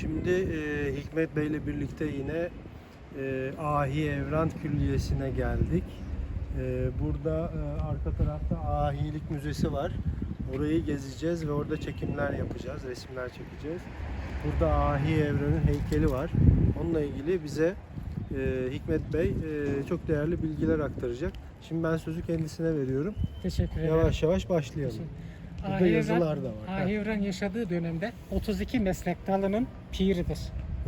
Şimdi e, Hikmet Bey ile birlikte yine e, Ahi Evran Külliyesi'ne geldik. E, burada e, arka tarafta Ahilik Müzesi var. Orayı gezeceğiz ve orada çekimler yapacağız, resimler çekeceğiz. Burada Ahi Evran'ın heykeli var. Onunla ilgili bize e, Hikmet Bey e, çok değerli bilgiler aktaracak. Şimdi ben sözü kendisine veriyorum. Teşekkür ederim. Yavaş yavaş başlayalım. Burada yazılar da var. Ahivran yaşadığı dönemde 32 meslek dalının piridir.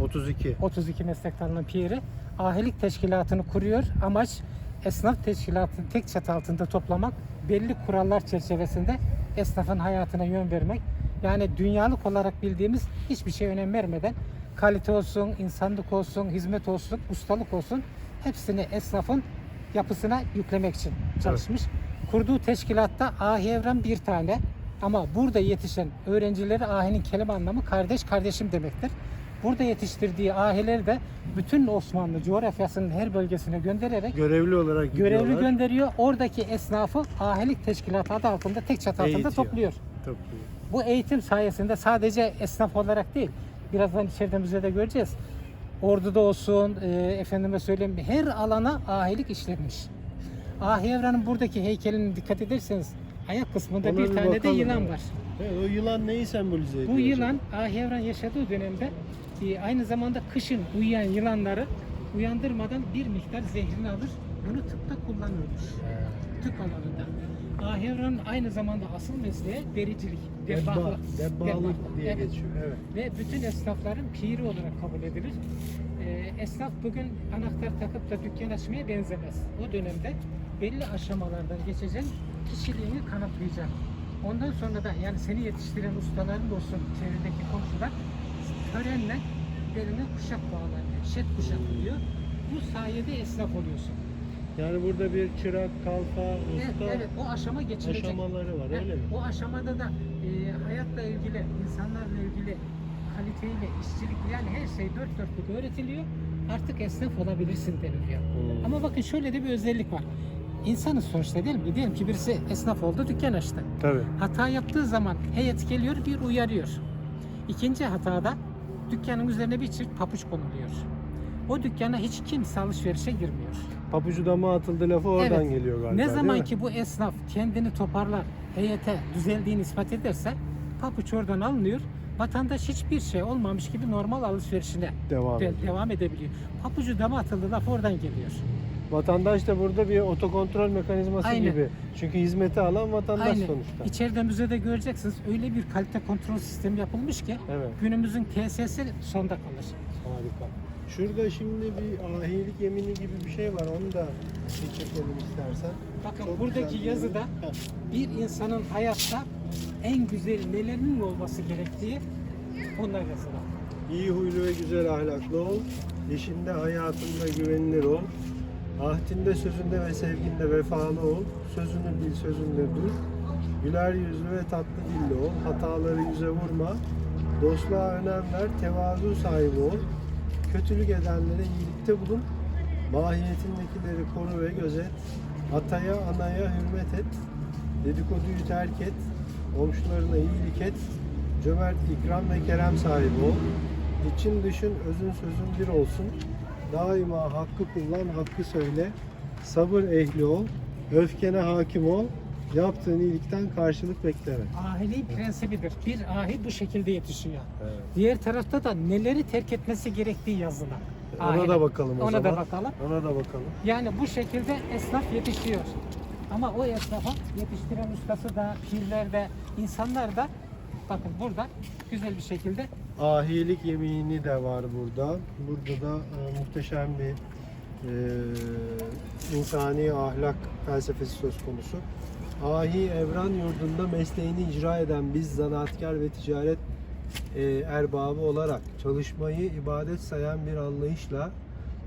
32. 32 meslek dalının piri. Ahilik teşkilatını kuruyor. Amaç esnaf teşkilatını tek çatı altında toplamak, belli kurallar çerçevesinde esnafın hayatına yön vermek. Yani dünyalık olarak bildiğimiz hiçbir şey önem vermeden kalite olsun, insanlık olsun, hizmet olsun, ustalık olsun hepsini esnafın yapısına yüklemek için çalışmış. Kurduğu teşkilatta Ahi Evren bir tane ama burada yetişen öğrencileri Ahi'nin kelime anlamı kardeş kardeşim demektir. Burada yetiştirdiği ahileri de bütün Osmanlı coğrafyasının her bölgesine göndererek Görevli olarak gidiyorlar. görevli gönderiyor. Oradaki esnafı ahilik teşkilatı adı altında tek çatı altında Eğitiyor. topluyor. Topluyor. Bu eğitim sayesinde sadece esnaf olarak değil, birazdan içeride müzede göreceğiz. Orduda olsun, e, efendime söyleyeyim her alana ahilik işlenmiş. Ahi Evran'ın buradaki heykelini dikkat ederseniz ayak kısmında Ona bir bir tane de yılan ya. var. Evet, o yılan neyi sembolize ediyor? Bu acaba? yılan Ahi Evran yaşadığı dönemde e, aynı zamanda kışın uyuyan yılanları uyandırmadan bir miktar zehrini alır. Bunu tıpta kullanıyormuş. Tıp alanında. Ahi Evran'ın aynı zamanda asıl mesleği dericilik, Debba, debbahlık. debbalık Debbahlık, diye evet. geçiyor. Evet. Ve bütün esnafların piri olarak kabul edilir. Ee, esnaf bugün anahtar takıp da dükkan açmaya benzemez. O dönemde belli aşamalardan geçecek, kişiliğini kanıtlayacak. Ondan sonra da yani seni yetiştiren ustaların olsun çevredeki komşular törenle beline kuşak bağlanıyor. Şet kuşak diyor. Bu sayede esnaf oluyorsun. Yani burada bir çırak, kalfa, Evet, usta evet o aşama geçilecek. aşamaları var Evet, öyle mi? O aşamada da e, hayatla ilgili, insanlarla ilgili kaliteyle, işçilikle yani her şey dört dörtlük öğretiliyor. Artık esnaf olabilirsin deniliyor. Hmm. Ama bakın şöyle de bir özellik var. İnsanız sonuçta değil mi? Diyelim ki birisi esnaf oldu, dükkan açtı. Tabii. Hata yaptığı zaman heyet geliyor, bir uyarıyor. İkinci hatada dükkanın üzerine bir çift papuç konuluyor. O dükkana hiç kimse alışverişe girmiyor. Papucu dama atıldı lafı oradan Evet. geliyor galiba Ne zaman ki bu esnaf kendini toparlar, heyete düzeldiğini ispat ederse papuç oradan alınıyor. Vatandaş hiçbir şey olmamış gibi normal alışverişine devam de- ediyor. devam edebiliyor. Papucu dama atıldı laf oradan geliyor. Vatandaş da burada bir otokontrol mekanizması Aynen. gibi. Çünkü hizmeti alan vatandaş Aynen. sonuçta. İçeride müzede göreceksiniz öyle bir kalite kontrol sistemi yapılmış ki Evet. günümüzün TSS'i sonda kalır. Harika. Şurada şimdi bir ahilik yemini gibi bir şey var. Onu da bir çekelim istersen. Bakın Çok buradaki güzel. yazıda bir insanın hayatta en güzel nelerinin olması gerektiği bunlar yazılı. İyi huylu ve güzel ahlaklı ol. İşinde hayatında güvenilir ol. Ahdinde, sözünde ve sevginde vefalı ol. Sözünü bil, sözünde dur. Güler yüzlü ve tatlı dilli ol. Hataları yüze vurma. Dostluğa önem ver, tevazu sahibi ol. Kötülük edenlere iyilikte bulun. Mahiyetindekileri koru ve gözet. Ataya, anaya hürmet et. Dedikoduyu terk et. Komşularına iyilik et. Cömert ikram ve kerem sahibi ol. İçin dışın özün sözün bir olsun. Daima hakkı kullan, hakkı söyle. Sabır ehli ol. Öfkene hakim ol. Yaptığın iyilikten karşılık bekleme. Ahiliğin prensibidir. Bir ahi bu şekilde yetişiyor. Evet. Diğer tarafta da neleri terk etmesi gerektiği yazılı. Ona Ahilik. da bakalım o Ona zaman. da bakalım. Ona da bakalım. Yani bu şekilde esnaf yetişiyor. Ama o esnafa yetiştiren ustası da, pirler de, insanlar da bakın burada güzel bir şekilde Ahilik yemini de var burada. Burada da e, muhteşem bir e, insani ahlak felsefesi söz konusu. Ahi Evran yurdunda mesleğini icra eden biz zanaatkar ve ticaret e, erbabı olarak çalışmayı ibadet sayan bir anlayışla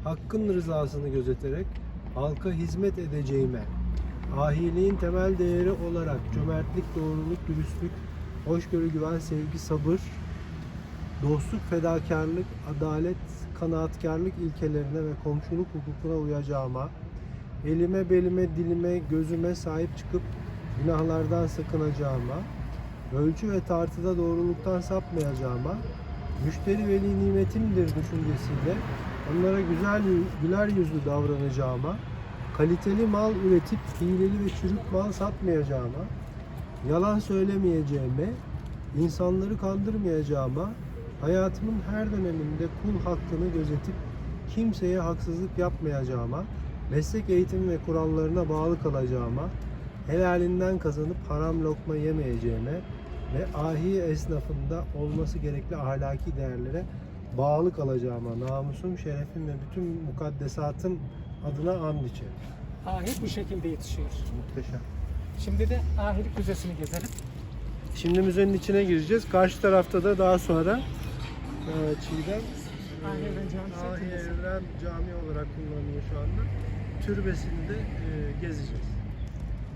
hakkın rızasını gözeterek halka hizmet edeceğime, ahiliğin temel değeri olarak cömertlik, doğruluk, dürüstlük, hoşgörü, güven, sevgi, sabır, dostluk, fedakarlık, adalet, kanaatkarlık ilkelerine ve komşuluk hukukuna uyacağıma, elime, belime, dilime, gözüme sahip çıkıp günahlardan sakınacağıma, ölçü ve tartıda doğruluktan sapmayacağıma, müşteri veli nimetimdir düşüncesiyle onlara güzel, güler yüzlü davranacağıma, kaliteli mal üretip hileli ve çürük mal satmayacağıma, yalan söylemeyeceğime, insanları kandırmayacağıma, hayatımın her döneminde kul hakkını gözetip kimseye haksızlık yapmayacağıma, meslek eğitimi ve kurallarına bağlı kalacağıma, helalinden kazanıp haram lokma yemeyeceğime ve ahi esnafında olması gerekli ahlaki değerlere bağlı kalacağıma, namusum, şerefim ve bütün mukaddesatım adına and içerim. Ahil bu şekilde yetişiyor. Muhteşem. Şimdi de ahilik müzesini gezelim. Şimdi müzenin içine gireceğiz. Karşı tarafta da daha sonra e, Çiğdem Ahil Evren Camisi Ahi Türbesi. Evren Camii olarak kullanılıyor şu anda. Türbesini de e, gezeceğiz.